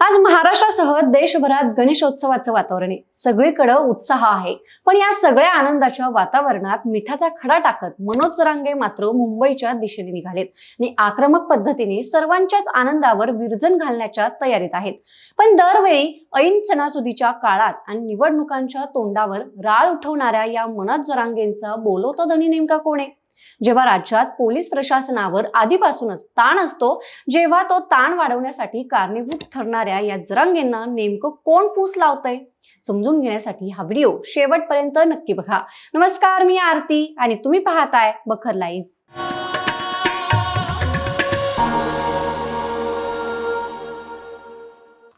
आज महाराष्ट्रासह देशभरात गणेशोत्सवाचं वातावरण आहे. सगळीकडे उत्साह आहे. पण या सगळ्या आनंदाच्या वातावरणात मिठाचा खडा टाकत मनोज जरांगे मात्र मुंबईच्या दिशेने निघालेत आणि आक्रमक पद्धतीने सर्वांच्याच आनंदावर विरजन घालण्याच्या तयारीत आहेत. पण दरवेळी ऐन सणासुदीच्या काळात आणि निवडणुकांच्या तोंडावर राळ उठवणाऱ्या या मनोज जरांगेंचा बोलवता धनी नेमका कोण आहे? जेव्हा राज्यात पोलीस प्रशासनावर आधीपासूनच ताण असतो जेव्हा तो ताण वाढवण्यासाठी कारणीभूत ठरणाऱ्या या जरांगेंना नेमकं कोण फूस लावतंय? समजून घेण्यासाठी हा व्हिडिओ शेवटपर्यंत नक्की बघा. नमस्कार मी आरती आणि तुम्ही पाहताय बखर लाईव्ह.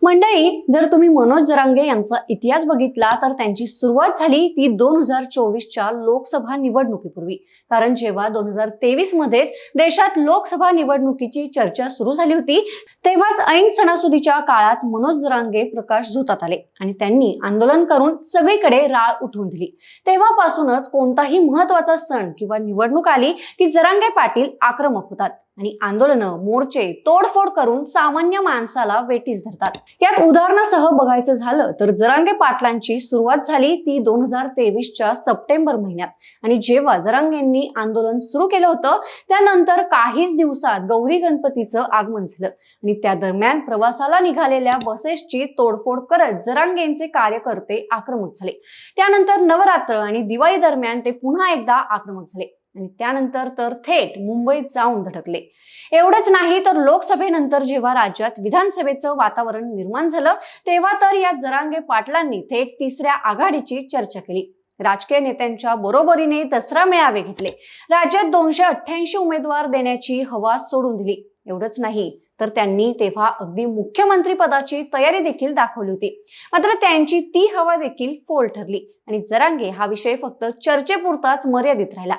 मंडळी जर तुम्ही मनोज जरांगे यांचा इतिहास बघितला तर त्यांची सुरुवात झाली ती दोन हजार चोवीसच्या लोकसभा निवडणुकीपूर्वी. कारण जेव्हा दोन हजार तेवीस मध्येच देशात लोकसभा निवडणुकीची चर्चा सुरू झाली होती तेव्हाच ऐन सणासुदीच्या काळात मनोज जरांगे प्रकाश झोतात आले आणि त्यांनी आंदोलन करून सगळीकडे राळ उठवून दिली. तेव्हापासूनच कोणताही महत्त्वाचा सण किंवा निवडणूक आली की जरांगे पाटील आक्रमक होतात. आणि आंदोलनं मोर्चे तोडफोड करून सामान्य माणसाला वेटीस धरतात. यात उदाहरणासह बघायचं झालं तर जरांगे पाटलांची सुरुवात झाली ती दोन हजार तेवीसच्या सप्टेंबर महिन्यात. आणि जेव्हा जरांगेंनी आंदोलन सुरू केलं होतं त्यानंतर काहीच दिवसात गौरी गणपतीचं आगमन झालं. आणि त्या दरम्यान प्रवासाला निघालेल्या बसेसची तोडफोड करत जरांगेंचे कार्यकर्ते आक्रमक झाले. त्यानंतर नवरात्र आणि दिवाळी दरम्यान ते पुन्हा एकदा आक्रमक झाले. आणि त्यानंतर तर थेट मुंबईत जाऊन धडकले. एवढंच नाही तर लोकसभेनंतर जेव्हा राज्यात विधानसभेचं वातावरण निर्माण झालं तेव्हा तर या जरांगे पाटलांनी थेट तिसऱ्या आघाडीची चर्चा केली. राजकीय नेत्यांच्या बरोबरीने दसरा मेळावे घेतले. राज्यात दोनशे अठ्ठ्याऐंशी उमेदवार देण्याची हवा सोडून दिली. एवढंच नाही तर त्यांनी तेव्हा अगदी मुख्यमंत्री पदाची तयारी देखील दाखवली होती. मात्र त्यांची ती हवा देखील फोल ठरली आणि जरांगे हा विषय फक्त चर्चेपुरताच मर्यादित राहिला.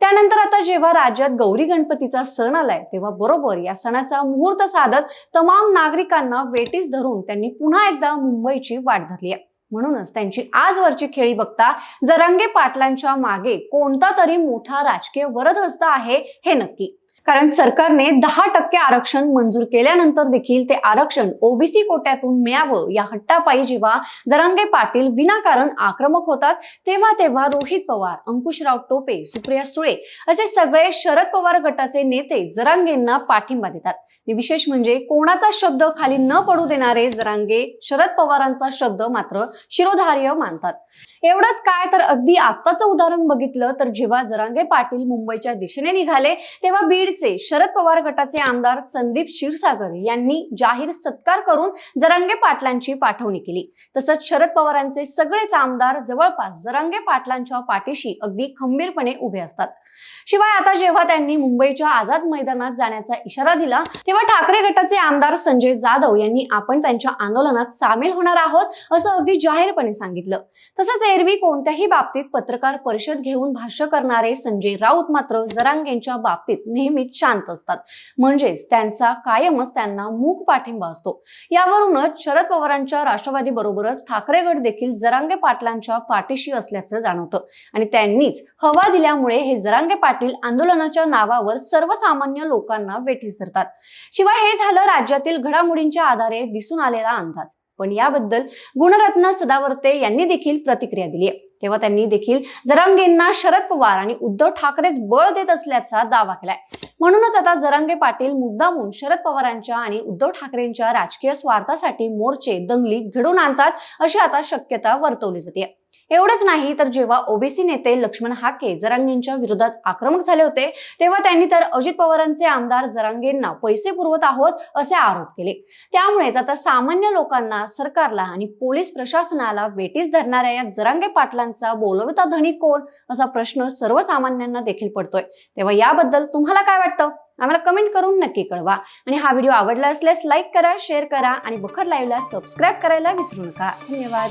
त्यानंतर आता जेव्हा राज्यात गौरी गणपतीचा सण आलाय तेव्हा बरोबर या सणाचा मुहूर्त साधत तमाम नागरिकांना वेटीस धरून त्यांनी पुन्हा एकदा मुंबईची वाट धरली आहे. म्हणूनच त्यांची आजवरची खेळी बघता जरांगे पाटलांच्या मागे कोणता तरी मोठा राजकीय वरदहस्त आहे हे नक्की. कारण सरकारने दहा टक्के आरक्षण मंजूर केल्यानंतर देखील ते आरक्षण ओबीसी कोट्यातून मिळावं या हट्टापायी जेव्हा जरांगे पाटील विनाकारण आक्रमक होतात तेव्हा तेव्हा रोहित पवार अंकुशराव टोपे सुप्रिया सुळे असे सगळे शरद पवार गटाचे नेते जरांगेंना पाठिंबा देतात. विशेष म्हणजे कोणाचा शब्द खाली न पडू देणारे जरांगे शरद पवारांचा शब्द मात्र शिरोधार्य मानतात. एवढंच काय? तर अगदी आत्ताचं उदाहरण बघितलं तर जेव्हा जरांगे पाटील मुंबईच्या दिशेने निघाले तेव्हा बीडचे शरद पवार गटाचे आमदार संदीप क्षीरसागर यांनी जाहीर सत्कार करून जरांगे पाटलांची पाठवणी केली. तसंच शरद पवारांचे सगळेच आमदार जवळपास जरांगे पाटलांच्या पाठीशी अगदी खंबीरपणे उभे असतात. शिवाय आता जेव्हा त्यांनी मुंबईच्या आझाद मैदानात जाण्याचा इशारा दिला तेव्हा ठाकरे गटाचे आमदार संजय जाधव यांनी आपण त्यांच्या आंदोलनात सामील होणार आहोत असं अगदी जाहीरपणे सांगितलं. तसंच एरवी कोणत्याही बाबतीत पत्रकार परिषद घेऊन भाष्य करणारे संजय राऊत मात्र जरांगेंच्या बाबतीत नेहमीच शांत असतात. म्हणजेच त्यांचा कायमच त्यांना मूक पाठिंबा असतो. यावरूनच शरद पवारांच्या राष्ट्रवादी बरोबरच ठाकरेगड देखील जरांगे पाटलांच्या पाठीशी असल्याचं जाणवतं. आणि त्यांनीच हवा दिल्यामुळे हे जरांगे पाटील आंदोलनाच्या नावावर सर्वसामान्य लोकांना वेठीस धरतात. शिवाय हे झालं राज्यातील घडामोडींच्या आधारे दिसून आलेला अंदाज. पण याबद्दल गुणरत्न सदावर्ते यांनी देखील प्रतिक्रिया दिली आहे. तेव्हा त्यांनी देखील जरांगेंना शरद पवार आणि उद्धव ठाकरेच बळ देत असल्याचा दावा केलाय. म्हणूनच आता जरांगे पाटील मुद्दामून शरद पवारांच्या आणि उद्धव ठाकरेंच्या राजकीय स्वार्थासाठी मोर्चे दंगली घडून आणतात अशी आता शक्यता वर्तवली जाते. एवढंच नाही तर जेव्हा ओबीसी नेते लक्ष्मण हाके जरांगेंच्या विरोधात आक्रमक झाले होते तेव्हा त्यांनी तर अजित पवारांचे आमदार जरांगेंना पैसे पुरवत आहोत असे आरोप केले. त्यामुळेच आता सामान्य लोकांना सरकारला आणि पोलीस प्रशासनाला वेटीस धरणाऱ्या या जरांगे पाटलांचा बोलवता धनी कोण असा प्रश्न सर्वसामान्यांना देखील पडतोय. तेव्हा याबद्दल तुम्हाला काय वाटतं? आम्हाला कमेंट करून नक्की कळवा. आणि हा व्हिडिओ आवडला असल्यास लाईक करा शेअर करा आणि बखर लाईव्हला सबस्क्राईब करायला विसरू नका. धन्यवाद.